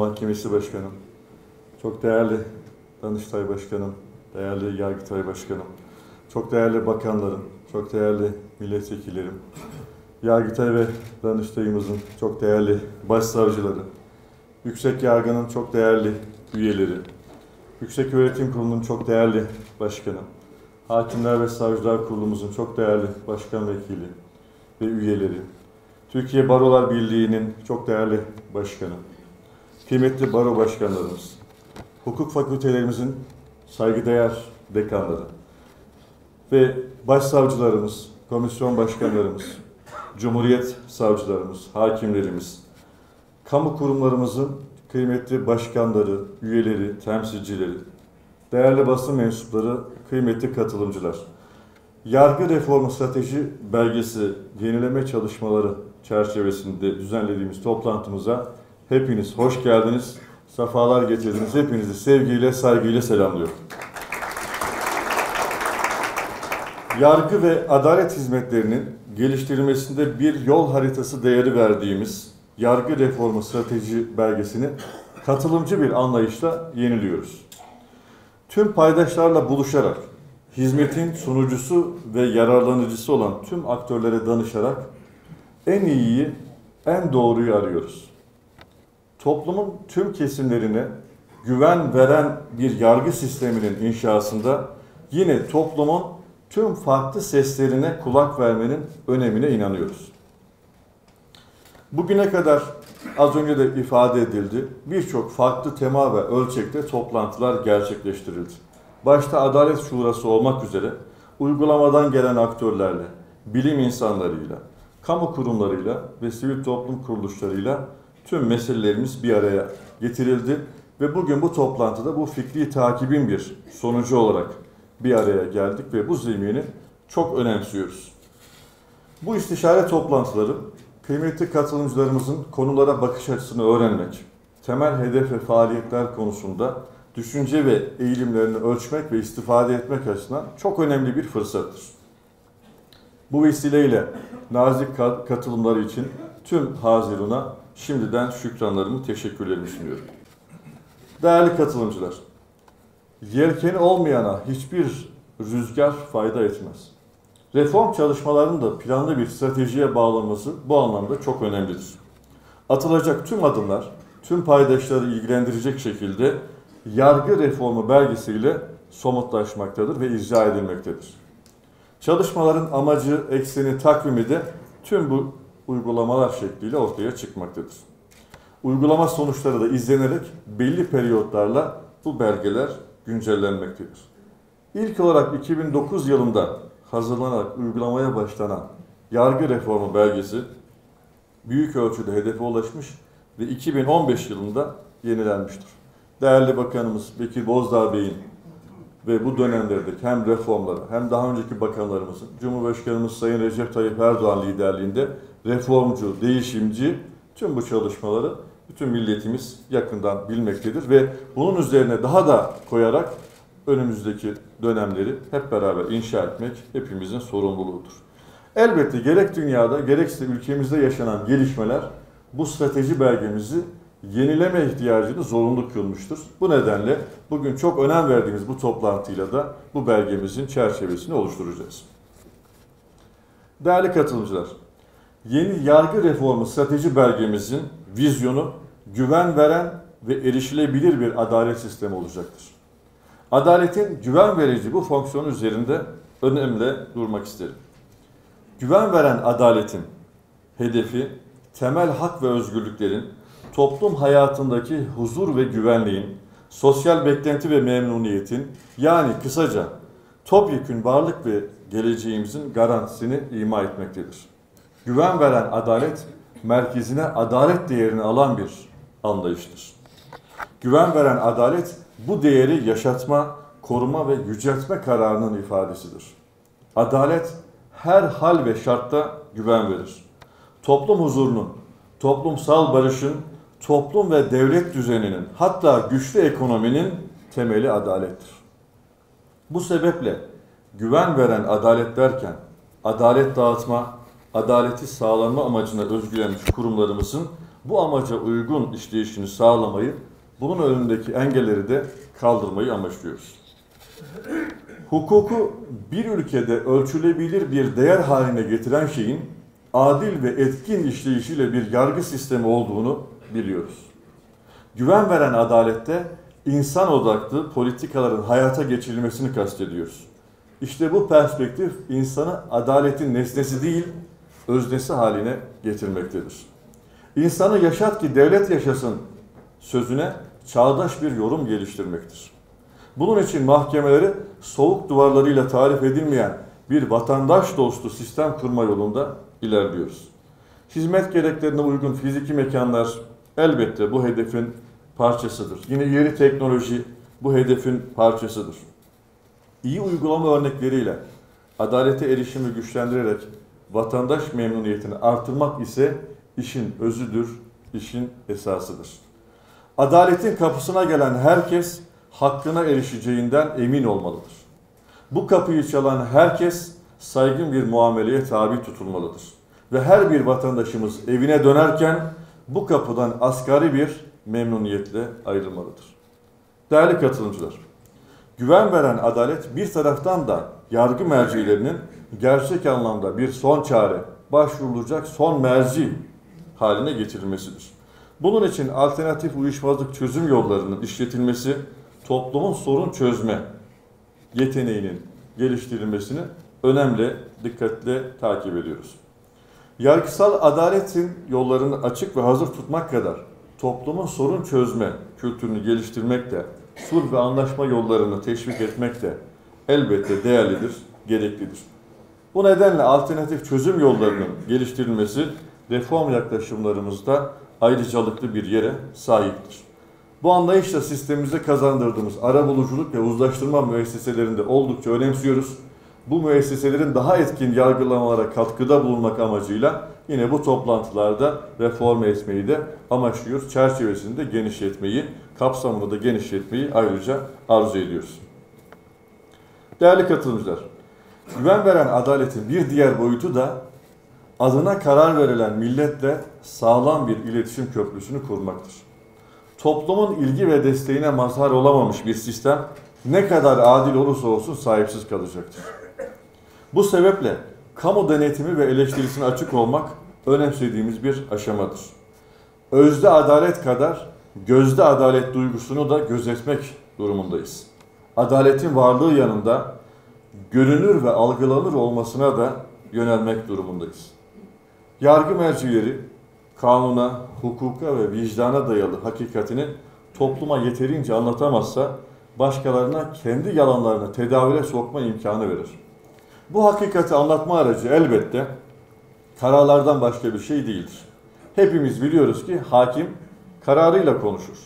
Mahkemesi Başkanım, çok değerli Danıştay Başkanım, değerli Yargıtay Başkanım, çok değerli bakanlarım, çok değerli milletvekillerim, Yargıtay ve Danıştay'ımızın çok değerli başsavcıları, Yüksek Yargı'nın çok değerli üyeleri, Yüksek Öğretim Kurulu'nun çok değerli başkanı, Hakimler ve Savcılar Kurulumuzun çok değerli başkan vekili ve üyeleri, Türkiye Barolar Birliği'nin çok değerli başkanı, kıymetli baro başkanlarımız, hukuk fakültelerimizin saygıdeğer dekanları ve başsavcılarımız, komisyon başkanlarımız, Cumhuriyet savcılarımız, hakimlerimiz, kamu kurumlarımızın kıymetli başkanları, üyeleri, temsilcileri, değerli basın mensupları, kıymetli katılımcılar. Yargı reformu strateji belgesi yenileme çalışmaları çerçevesinde düzenlediğimiz toplantımıza hepiniz hoş geldiniz, sefalar getirdiniz. Hepinizi sevgiyle, saygıyla selamlıyorum. Yargı ve adalet hizmetlerinin geliştirilmesinde bir yol haritası değeri verdiğimiz yargı reformu strateji belgesini katılımcı bir anlayışla yeniliyoruz. Tüm paydaşlarla buluşarak, hizmetin sunucusu ve yararlanıcısı olan tüm aktörlere danışarak en iyiyi, en doğruyu arıyoruz. Toplumun tüm kesimlerine güven veren bir yargı sisteminin inşasında yine toplumun tüm farklı seslerine kulak vermenin önemine inanıyoruz. Bugüne kadar az önce de ifade edildi birçok farklı tema ve ölçekte toplantılar gerçekleştirildi. Başta Adalet Şurası olmak üzere uygulamadan gelen aktörlerle, bilim insanlarıyla, kamu kurumlarıyla ve sivil toplum kuruluşlarıyla tüm meselelerimiz bir araya getirildi ve bugün bu toplantıda bu fikri takibin bir sonucu olarak bir araya geldik ve bu zemini çok önemsiyoruz. Bu istişare toplantıları kıymetli katılımcılarımızın konulara bakış açısını öğrenmek, temel hedef ve faaliyetler konusunda düşünce ve eğilimlerini ölçmek ve istifade etmek açısından çok önemli bir fırsattır. Bu vesileyle nazik katılımları için tüm Hazirun'a şimdiden şükranlarımı, teşekkürlerimi sunuyorum. Değerli katılımcılar, yelkeni olmayana hiçbir rüzgar fayda etmez. Reform çalışmalarının da planlı bir stratejiye bağlanması bu anlamda çok önemlidir. Atılacak tüm adımlar, tüm paydaşları ilgilendirecek şekilde yargı reformu belgesiyle somutlaşmaktadır ve icra edilmektedir. Çalışmaların amacı, ekseni, takvimi de tüm bu uygulamalar şekliyle ortaya çıkmaktadır. Uygulama sonuçları da izlenerek belli periyotlarla bu belgeler güncellenmektedir. İlk olarak 2009 yılında hazırlanarak uygulamaya başlanan yargı reformu belgesi büyük ölçüde hedefe ulaşmış ve 2015 yılında yenilenmiştir. Değerli Bakanımız Bekir Bozdağ Bey'in ve bu dönemlerdeki hem reformları hem daha önceki bakanlarımızın Cumhurbaşkanımız Sayın Recep Tayyip Erdoğan liderliğinde reformcu, değişimci tüm bu çalışmaları bütün milletimiz yakından bilmektedir ve bunun üzerine daha da koyarak önümüzdeki dönemleri hep beraber inşa etmek hepimizin sorumluluğudur. Elbette gerek dünyada gerekse ülkemizde yaşanan gelişmeler bu strateji belgemizi yenileme ihtiyacını zorunlu kılmıştır. Bu nedenle bugün çok önem verdiğimiz bu toplantıyla da bu belgemizin çerçevesini oluşturacağız. Değerli katılımcılar, yeni yargı reformu strateji belgemizin vizyonu güven veren ve erişilebilir bir adalet sistemi olacaktır. Adaletin güven verici bu fonksiyonu üzerinde önemli durmak isterim. Güven veren adaletin hedefi temel hak ve özgürlüklerin toplum hayatındaki huzur ve güvenliğin, sosyal beklenti ve memnuniyetin yani kısaca topyekün varlık ve geleceğimizin garantisini ima etmektedir. Güven veren adalet merkezine adalet değerini alan bir anlayıştır. Güven veren adalet bu değeri yaşatma, koruma ve yüceltme kararının ifadesidir. Adalet her hal ve şartta güven verir. Toplum huzurunun, toplumsal barışın, toplum ve devlet düzeninin hatta güçlü ekonominin temeli adalettir. Bu sebeple güven veren adalet derken adalet dağıtma, adaleti sağlama amacına özgülenmiş kurumlarımızın bu amaca uygun işleyişini sağlamayı, bunun önündeki engelleri de kaldırmayı amaçlıyoruz. Hukuku bir ülkede ölçülebilir bir değer haline getiren şeyin adil ve etkin işleyişiyle bir yargı sistemi olduğunu biliyoruz. Güven veren adalette insan odaklı politikaların hayata geçirilmesini kastediyoruz. İşte bu perspektif insanı adaletin nesnesi değil, öznesi haline getirmektedir. İnsanı yaşat ki devlet yaşasın sözüne çağdaş bir yorum geliştirmektir. Bunun için mahkemeleri soğuk duvarlarıyla tarif edilmeyen bir vatandaş dostu sistem kurma yolunda ilerliyoruz. Hizmet gereklerine uygun fiziki mekanlar elbette bu hedefin parçasıdır. Yine yeri teknoloji bu hedefin parçasıdır. İyi uygulama örnekleriyle adalete erişimi güçlendirerek vatandaş memnuniyetini artırmak ise işin özüdür, işin esasıdır. Adaletin kapısına gelen herkes hakkına erişeceğinden emin olmalıdır. Bu kapıyı çalan herkes saygın bir muameleye tabi tutulmalıdır. Ve her bir vatandaşımız evine dönerken bu kapıdan asgari bir memnuniyetle ayrılmalıdır. Değerli katılımcılar, güven veren adalet bir taraftan da yargı mercilerinin gerçek anlamda bir son çare, başvurulacak son merci haline getirilmesidir. Bunun için alternatif uyuşmazlık çözüm yollarının işletilmesi, toplumun sorun çözme yeteneğinin geliştirilmesini önemli, dikkatle takip ediyoruz. Yargısal adaletin yollarını açık ve hazır tutmak kadar toplumun sorun çözme kültürünü geliştirmek de, sulh ve anlaşma yollarını teşvik etmek de elbette değerlidir, gereklidir. Bu nedenle alternatif çözüm yollarının geliştirilmesi reform yaklaşımlarımızda ayrıcalıklı bir yere sahiptir. Bu anlayışla sistemimize kazandırdığımız arabuluculuk ve uzlaştırma müesseselerinde oldukça önemsiyoruz. Bu müesseselerin daha etkin yargılamalara katkıda bulunmak amacıyla yine bu toplantılarda reform etmeyi de amaçlıyoruz. Çerçevesinde genişletmeyi, kapsamını da genişletmeyi ayrıca arzu ediyoruz. Değerli katılımcılar, güven veren adaletin bir diğer boyutu da adına karar verilen milletle sağlam bir iletişim köprüsünü kurmaktır. Toplumun ilgi ve desteğine mazhar olamamış bir sistem ne kadar adil olursa olsun sahipsiz kalacaktır. Bu sebeple kamu denetimi ve eleştirisine açık olmak önemsediğimiz bir aşamadır. Özde adalet kadar gözde adalet duygusunu da gözetmek durumundayız. Adaletin varlığı yanında görünür ve algılanır olmasına da yönelmek durumundayız. Yargı mercileri kanuna, hukuka ve vicdana dayalı hakikatini topluma yeterince anlatamazsa başkalarına kendi yalanlarını tedavüle sokma imkanı verir. Bu hakikati anlatma aracı elbette kararlardan başka bir şey değildir. Hepimiz biliyoruz ki hakim kararıyla konuşur.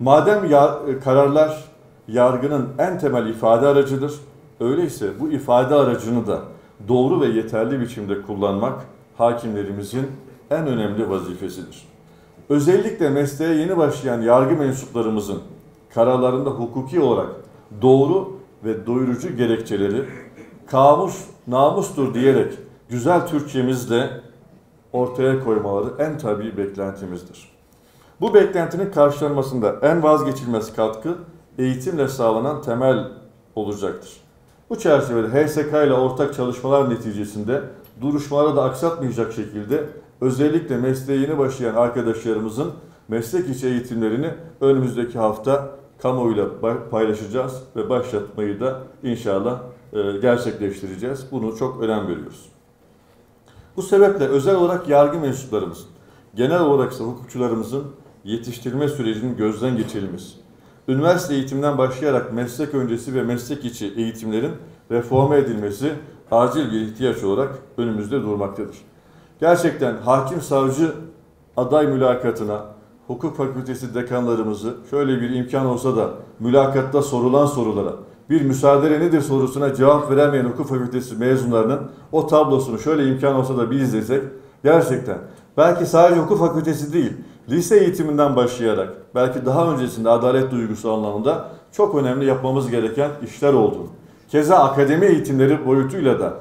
Madem ya, kararlar yargının en temel ifade aracıdır, öyleyse bu ifade aracını da doğru ve yeterli biçimde kullanmak hakimlerimizin en önemli vazifesidir. Özellikle mesleğe yeni başlayan yargı mensuplarımızın kararlarında hukuki olarak doğru ve doyurucu gerekçeleri kamus namustur diyerek güzel Türkçemizle ortaya koymaları en tabii beklentimizdir. Bu beklentinin karşılanmasında en vazgeçilmez katkı eğitimle sağlanan temel olacaktır. Bu çerçevede HSK ile ortak çalışmalar neticesinde duruşmaları da aksatmayacak şekilde özellikle mesleğe yeni başlayan arkadaşlarımızın meslek içi eğitimlerini önümüzdeki hafta kamuoyuyla paylaşacağız ve başlatmayı da inşallah e, gerçekleştireceğiz. Bunu çok önem veriyoruz. Bu sebeple özel olarak yargı mensuplarımızın, genel olarak ise hukukçularımızın yetiştirme sürecinin gözden geçirilmesi, üniversite eğitimden başlayarak meslek öncesi ve meslek içi eğitimlerin reforme edilmesi acil bir ihtiyaç olarak önümüzde durmaktadır. Gerçekten hakim savcı aday mülakatına hukuk fakültesi dekanlarımızı şöyle bir imkan olsa da mülakatta sorulan sorulara bir müsaade nedir sorusuna cevap veremeyen hukuk fakültesi mezunlarının o tablosunu şöyle imkan olsa da bir izlesek gerçekten belki sadece hukuk fakültesi değil lise eğitiminden başlayarak belki daha öncesinde adalet duygusu anlamında çok önemli yapmamız gereken işler olduğunu. Keza akademi eğitimleri boyutuyla da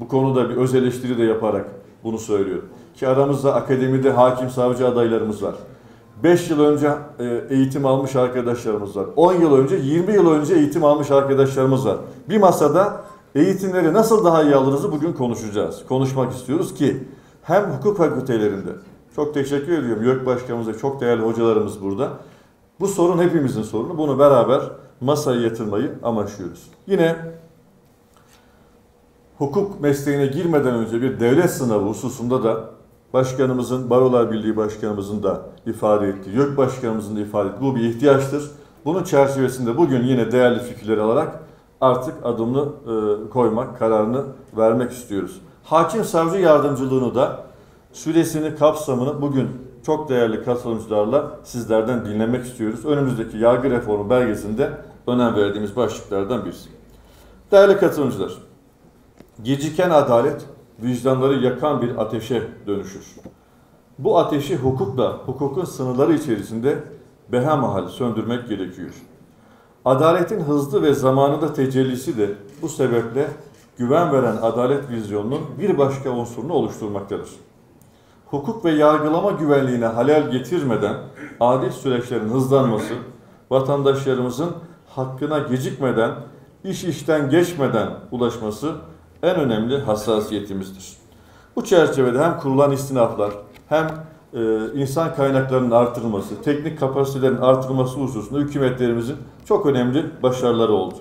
bu konuda bir öz eleştiri de yaparak bunu söylüyorum. ki aramızda akademide hakim savcı adaylarımız var. 5 yıl önce e, eğitim almış arkadaşlarımız var. 10 yıl önce, 20 yıl önce eğitim almış arkadaşlarımız var. Bir masada eğitimleri nasıl daha iyi alırızı bugün konuşacağız. Konuşmak istiyoruz ki hem hukuk fakültelerinde, çok teşekkür ediyorum YÖK Başkanımıza, çok değerli hocalarımız burada. Bu sorun hepimizin sorunu. Bunu beraber masaya yatırmayı amaçlıyoruz. Yine hukuk mesleğine girmeden önce bir devlet sınavı hususunda da Başkanımızın, Barolar Birliği Başkanımızın da ifade ettiği, YÖK Başkanımızın da ifade ettiği bu bir ihtiyaçtır. Bunun çerçevesinde bugün yine değerli fikirleri alarak artık adımını e, koymak, kararını vermek istiyoruz. Hakim savcı yardımcılığını da süresini, kapsamını bugün çok değerli katılımcılarla sizlerden dinlemek istiyoruz. Önümüzdeki yargı reformu belgesinde önem verdiğimiz başlıklardan birisi. Değerli katılımcılar, geciken adalet vicdanları yakan bir ateşe dönüşür. Bu ateşi hukukla, hukukun sınırları içerisinde behemahal söndürmek gerekiyor. Adaletin hızlı ve zamanında tecellisi de bu sebeple güven veren adalet vizyonunun bir başka unsurunu oluşturmaktadır. Hukuk ve yargılama güvenliğine halel getirmeden adil süreçlerin hızlanması, vatandaşlarımızın hakkına gecikmeden, iş işten geçmeden ulaşması en önemli hassasiyetimizdir. Bu çerçevede hem kurulan istinaflar hem e, insan kaynaklarının artırılması, teknik kapasitelerin artırılması hususunda hükümetlerimizin çok önemli başarıları oldu.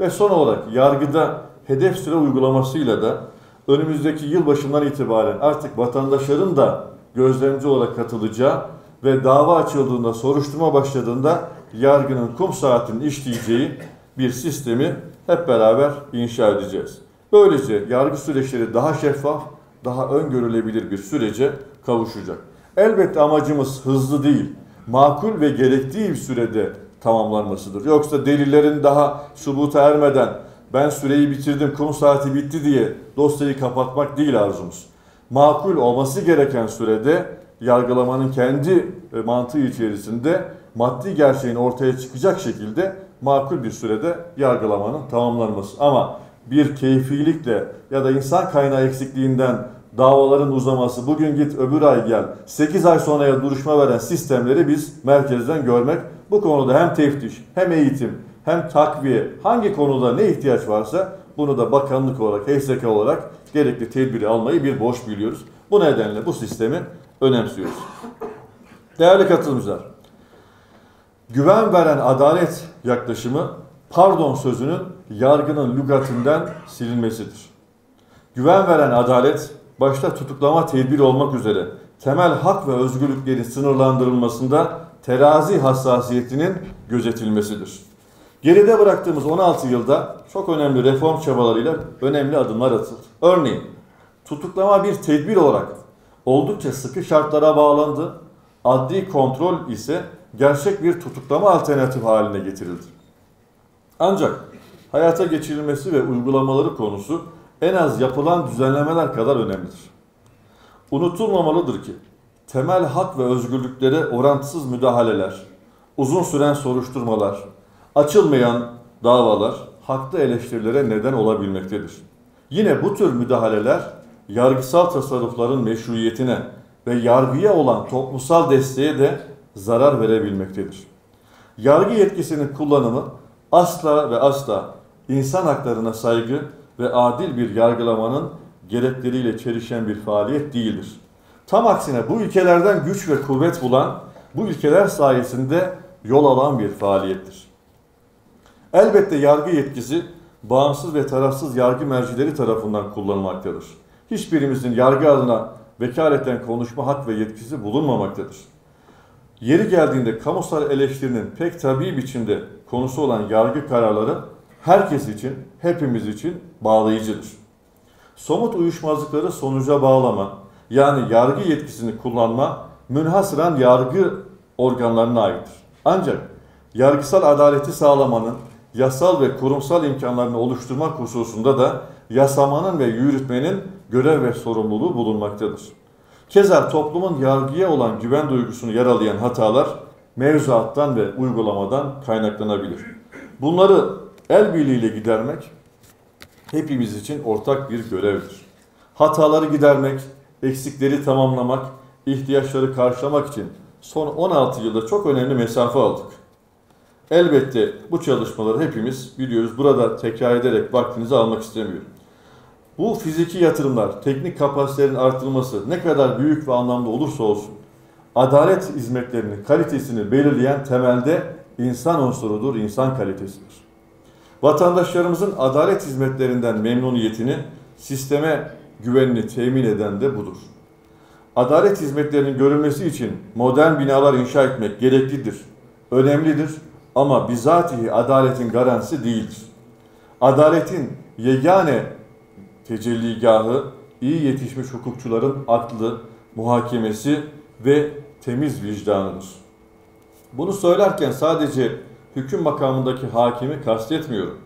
Ve son olarak yargıda hedef süre uygulamasıyla da önümüzdeki yıl başından itibaren artık vatandaşların da gözlemci olarak katılacağı ve dava açıldığında, soruşturma başladığında yargının kum saatinin işleyeceği bir sistemi hep beraber inşa edeceğiz. Böylece yargı süreçleri daha şeffaf, daha öngörülebilir bir sürece kavuşacak. Elbette amacımız hızlı değil, makul ve gerektiği bir sürede tamamlanmasıdır. Yoksa delillerin daha subuta ermeden ben süreyi bitirdim, kum saati bitti diye dosyayı kapatmak değil arzumuz. Makul olması gereken sürede yargılamanın kendi e, mantığı içerisinde maddi gerçeğin ortaya çıkacak şekilde makul bir sürede yargılamanın tamamlanması. Ama bir keyfilikle ya da insan kaynağı eksikliğinden davaların uzaması, bugün git öbür ay gel, 8 ay sonraya duruşma veren sistemleri biz merkezden görmek, bu konuda hem teftiş, hem eğitim, hem takviye, hangi konuda ne ihtiyaç varsa bunu da bakanlık olarak, HSK olarak gerekli tedbiri almayı bir boş biliyoruz. Bu nedenle bu sistemi önemsiyoruz. Değerli katılımcılar, güven veren adalet yaklaşımı pardon sözünün yargının lügatinden silinmesidir. Güven veren adalet, başta tutuklama tedbiri olmak üzere temel hak ve özgürlüklerin sınırlandırılmasında terazi hassasiyetinin gözetilmesidir. Geride bıraktığımız 16 yılda çok önemli reform çabalarıyla önemli adımlar atıldı. Örneğin tutuklama bir tedbir olarak oldukça sıkı şartlara bağlandı. Adli kontrol ise gerçek bir tutuklama alternatif haline getirildi. Ancak hayata geçirilmesi ve uygulamaları konusu en az yapılan düzenlemeler kadar önemlidir. Unutulmamalıdır ki temel hak ve özgürlüklere orantısız müdahaleler, uzun süren soruşturmalar, açılmayan davalar haklı eleştirilere neden olabilmektedir. Yine bu tür müdahaleler yargısal tasarrufların meşruiyetine ve yargıya olan toplumsal desteğe de zarar verebilmektedir. Yargı yetkisinin kullanımı asla ve asla insan haklarına saygı ve adil bir yargılamanın gerekleriyle çelişen bir faaliyet değildir. Tam aksine bu ülkelerden güç ve kuvvet bulan, bu ülkeler sayesinde yol alan bir faaliyettir. Elbette yargı yetkisi bağımsız ve tarafsız yargı mercileri tarafından kullanılmaktadır. Hiçbirimizin yargı adına vekaleten konuşma hak ve yetkisi bulunmamaktadır. Yeri geldiğinde kamusal eleştirinin pek tabii biçimde konusu olan yargı kararları herkes için, hepimiz için bağlayıcıdır. Somut uyuşmazlıkları sonuca bağlama, yani yargı yetkisini kullanma münhasıran yargı organlarına aittir. Ancak yargısal adaleti sağlamanın yasal ve kurumsal imkanlarını oluşturmak hususunda da yasamanın ve yürütmenin görev ve sorumluluğu bulunmaktadır. Keza toplumun yargıya olan güven duygusunu yaralayan hatalar mevzuattan ve uygulamadan kaynaklanabilir. Bunları el birliğiyle gidermek hepimiz için ortak bir görevdir. Hataları gidermek, eksikleri tamamlamak, ihtiyaçları karşılamak için son 16 yılda çok önemli mesafe aldık. Elbette bu çalışmaları hepimiz biliyoruz. Burada tekrar ederek vaktinizi almak istemiyorum. Bu fiziki yatırımlar, teknik kapasitelerin artırılması ne kadar büyük ve anlamlı olursa olsun, adalet hizmetlerinin kalitesini belirleyen temelde insan unsurudur, insan kalitesidir. Vatandaşlarımızın adalet hizmetlerinden memnuniyetini, sisteme güvenini temin eden de budur. Adalet hizmetlerinin görülmesi için modern binalar inşa etmek gereklidir, önemlidir ama bizatihi adaletin garantisi değildir. Adaletin yegane tecelligahı iyi yetişmiş hukukçuların aklı, muhakemesi ve temiz vicdanıdır. Bunu söylerken sadece hüküm makamındaki hakimi kastetmiyorum.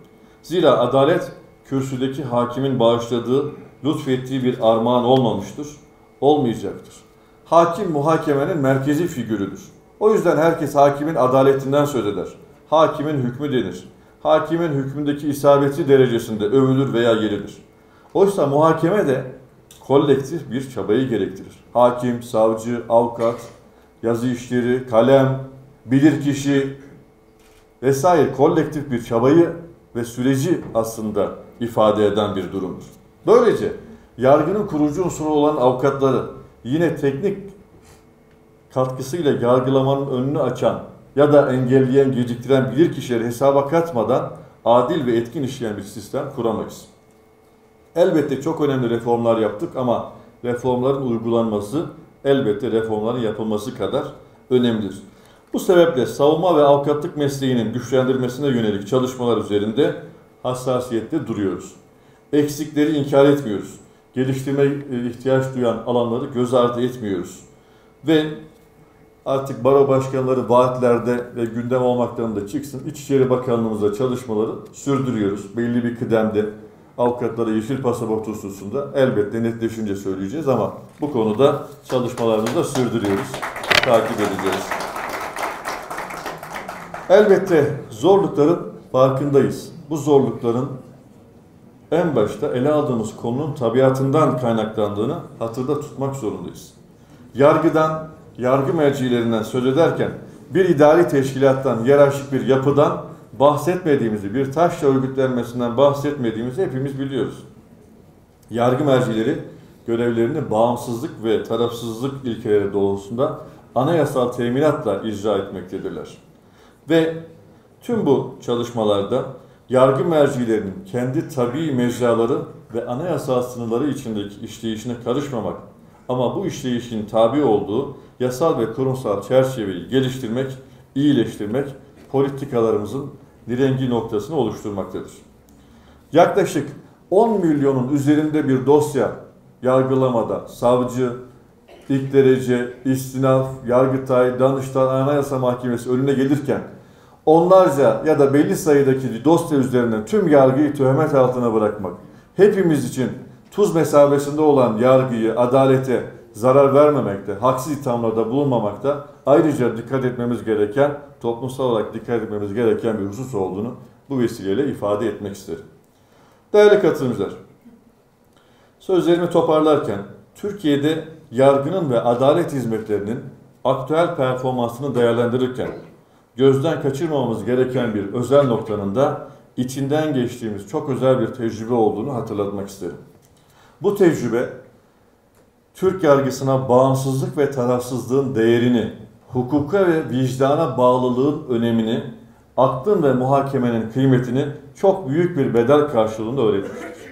Zira adalet kürsüdeki hakimin bağışladığı, lütfettiği bir armağan olmamıştır, olmayacaktır. Hakim muhakemenin merkezi figürüdür. O yüzden herkes hakimin adaletinden söz eder. Hakimin hükmü denir. Hakimin hükmündeki isabeti derecesinde övülür veya yeridir. Oysa muhakeme de kolektif bir çabayı gerektirir. Hakim, savcı, avukat, yazı işleri, kalem, bilirkişi vesaire kolektif bir çabayı ve süreci aslında ifade eden bir durumdur. Böylece yargının kurucu unsuru olan avukatları yine teknik katkısıyla yargılamanın önünü açan ya da engelleyen, geciktiren bilirkişileri hesaba katmadan adil ve etkin işleyen bir sistem kuramayız. Elbette çok önemli reformlar yaptık ama reformların uygulanması elbette reformların yapılması kadar önemlidir. Bu sebeple savunma ve avukatlık mesleğinin güçlendirmesine yönelik çalışmalar üzerinde hassasiyette duruyoruz. Eksikleri inkar etmiyoruz. Geliştirme ihtiyaç duyan alanları göz ardı etmiyoruz. Ve artık baro başkanları vaatlerde ve gündem olmaktan da çıksın. İçişleri Bakanlığımızda çalışmaları sürdürüyoruz. Belli bir kıdemde avukatlara yeşil pasaport hususunda elbette netleşince söyleyeceğiz ama bu konuda çalışmalarımızı da sürdürüyoruz. Takip edeceğiz. Elbette zorlukların farkındayız. Bu zorlukların en başta ele aldığımız konunun tabiatından kaynaklandığını hatırda tutmak zorundayız. Yargıdan, yargı mercilerinden söz ederken bir idari teşkilattan, yerarşik bir yapıdan bahsetmediğimizi, bir taşla örgütlenmesinden bahsetmediğimizi hepimiz biliyoruz. Yargı mercileri görevlerini bağımsızlık ve tarafsızlık ilkeleri doğrultusunda anayasal teminatla icra etmektedirler. Ve tüm bu çalışmalarda yargı mercilerinin kendi tabii mecraları ve anayasal sınırları içindeki işleyişine karışmamak ama bu işleyişin tabi olduğu yasal ve kurumsal çerçeveyi geliştirmek, iyileştirmek politikalarımızın direngi noktasını oluşturmaktadır. Yaklaşık 10 milyonun üzerinde bir dosya yargılamada savcı, ilk derece, istinaf, yargıtay, danıştay, anayasa mahkemesi önüne gelirken onlarca ya da belli sayıdaki dosya üzerinden tüm yargıyı töhmet altına bırakmak, hepimiz için tuz mesabesinde olan yargıyı, adalete zarar vermemekte, haksız ithamlarda bulunmamakta ayrıca dikkat etmemiz gereken, toplumsal olarak dikkat etmemiz gereken bir husus olduğunu bu vesileyle ifade etmek isterim. Değerli katılımcılar, sözlerimi toparlarken Türkiye'de yargının ve adalet hizmetlerinin aktüel performansını değerlendirirken gözden kaçırmamamız gereken bir özel noktanın da içinden geçtiğimiz çok özel bir tecrübe olduğunu hatırlatmak isterim. Bu tecrübe Türk yargısına bağımsızlık ve tarafsızlığın değerini, hukuka ve vicdana bağlılığın önemini, aklın ve muhakemenin kıymetini çok büyük bir bedel karşılığında öğretmiştir.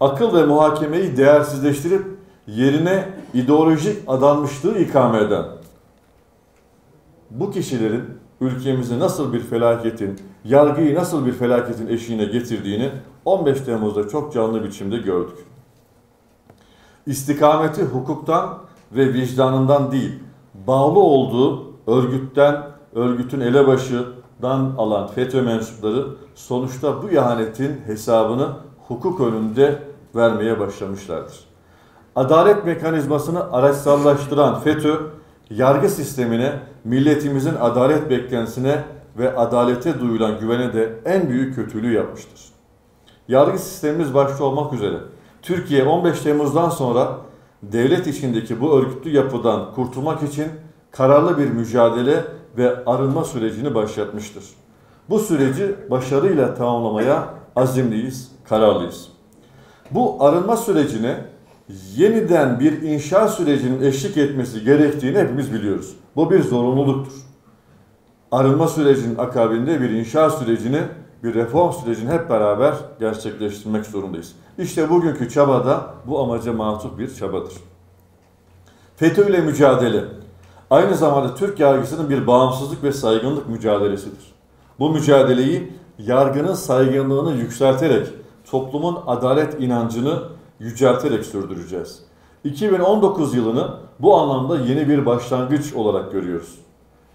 Akıl ve muhakemeyi değersizleştirip yerine ideolojik adanmışlığı ikame eden bu kişilerin ülkemizi nasıl bir felaketin, yargıyı nasıl bir felaketin eşiğine getirdiğini 15 Temmuz'da çok canlı biçimde gördük. İstikameti hukuktan ve vicdanından değil, bağlı olduğu örgütten, örgütün elebaşıdan alan FETÖ mensupları sonuçta bu ihanetin hesabını hukuk önünde vermeye başlamışlardır. Adalet mekanizmasını araçsallaştıran FETÖ, yargı sistemine, milletimizin adalet beklentisine ve adalete duyulan güvene de en büyük kötülüğü yapmıştır. Yargı sistemimiz başta olmak üzere Türkiye 15 Temmuz'dan sonra devlet içindeki bu örgütlü yapıdan kurtulmak için kararlı bir mücadele ve arınma sürecini başlatmıştır. Bu süreci başarıyla tamamlamaya azimliyiz, kararlıyız. Bu arınma sürecine yeniden bir inşa sürecinin eşlik etmesi gerektiğini hepimiz biliyoruz. Bu bir zorunluluktur. Arınma sürecinin akabinde bir inşa sürecini, bir reform sürecini hep beraber gerçekleştirmek zorundayız. İşte bugünkü çaba da bu amaca matuf bir çabadır. FETÖ ile mücadele aynı zamanda Türk yargısının bir bağımsızlık ve saygınlık mücadelesidir. Bu mücadeleyi yargının saygınlığını yükselterek toplumun adalet inancını yücelterek sürdüreceğiz. 2019 yılını bu anlamda yeni bir başlangıç olarak görüyoruz.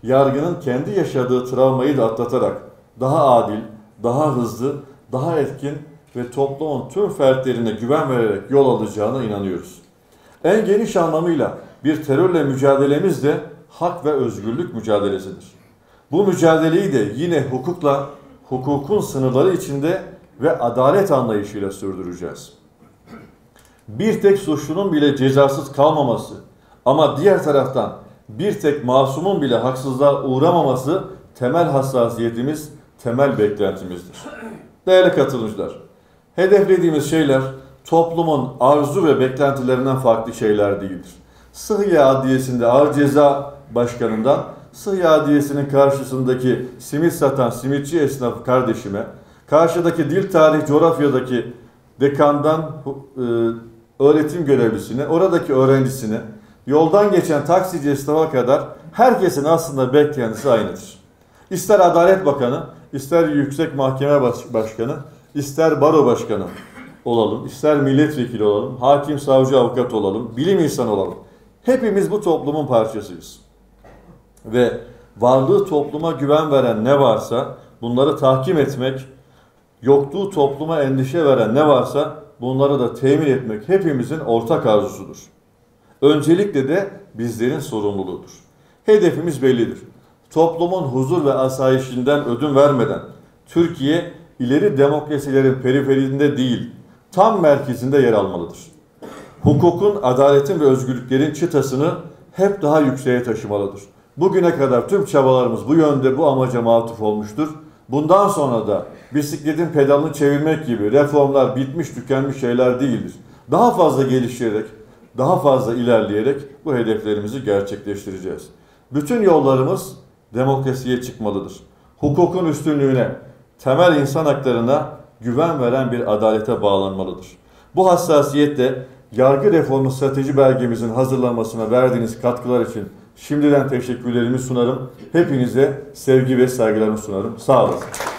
Yargının kendi yaşadığı travmayı da atlatarak daha adil, daha hızlı, daha etkin ve toplumun tüm fertlerine güven vererek yol alacağına inanıyoruz. En geniş anlamıyla bir terörle mücadelemiz de hak ve özgürlük mücadelesidir. Bu mücadeleyi de yine hukukla, hukukun sınırları içinde ve adalet anlayışıyla sürdüreceğiz. Bir tek suçlunun bile cezasız kalmaması ama diğer taraftan bir tek masumun bile haksızlığa uğramaması temel hassasiyetimiz, temel beklentimizdir. Değerli katılımcılar, hedeflediğimiz şeyler toplumun arzu ve beklentilerinden farklı şeyler değildir. Sıhhiye Adliyesi'nde ağır ceza başkanından Sıhhiye Adliyesi'nin karşısındaki simit satan simitçi esnaf kardeşime, karşıdaki dil tarih coğrafyadaki dekandan e, öğretim görevlisine, oradaki öğrencisine, yoldan geçen taksici esnafa kadar herkesin aslında beklentisi aynıdır. İster Adalet Bakanı, ister Yüksek Mahkeme Başkanı, ister Baro Başkanı olalım, ister milletvekili olalım, hakim, savcı, avukat olalım, bilim insanı olalım. Hepimiz bu toplumun parçasıyız. Ve varlığı topluma güven veren ne varsa bunları tahkim etmek, yokluğu topluma endişe veren ne varsa bunları da temin etmek hepimizin ortak arzusudur. Öncelikle de bizlerin sorumluluğudur. Hedefimiz bellidir. Toplumun huzur ve asayişinden ödün vermeden Türkiye ileri demokrasilerin periferinde değil, tam merkezinde yer almalıdır. Hukukun, adaletin ve özgürlüklerin çıtasını hep daha yükseğe taşımalıdır. Bugüne kadar tüm çabalarımız bu yönde bu amaca matuf olmuştur. Bundan sonra da bisikletin pedalını çevirmek gibi reformlar bitmiş tükenmiş şeyler değildir. Daha fazla geliştirerek, daha fazla ilerleyerek bu hedeflerimizi gerçekleştireceğiz. Bütün yollarımız demokrasiye çıkmalıdır. Hukukun üstünlüğüne, temel insan haklarına güven veren bir adalete bağlanmalıdır. Bu hassasiyetle yargı reformu strateji belgemizin hazırlanmasına verdiğiniz katkılar için şimdiden teşekkürlerimi sunarım. Hepinize sevgi ve saygılarımı sunarım. Sağ olasın.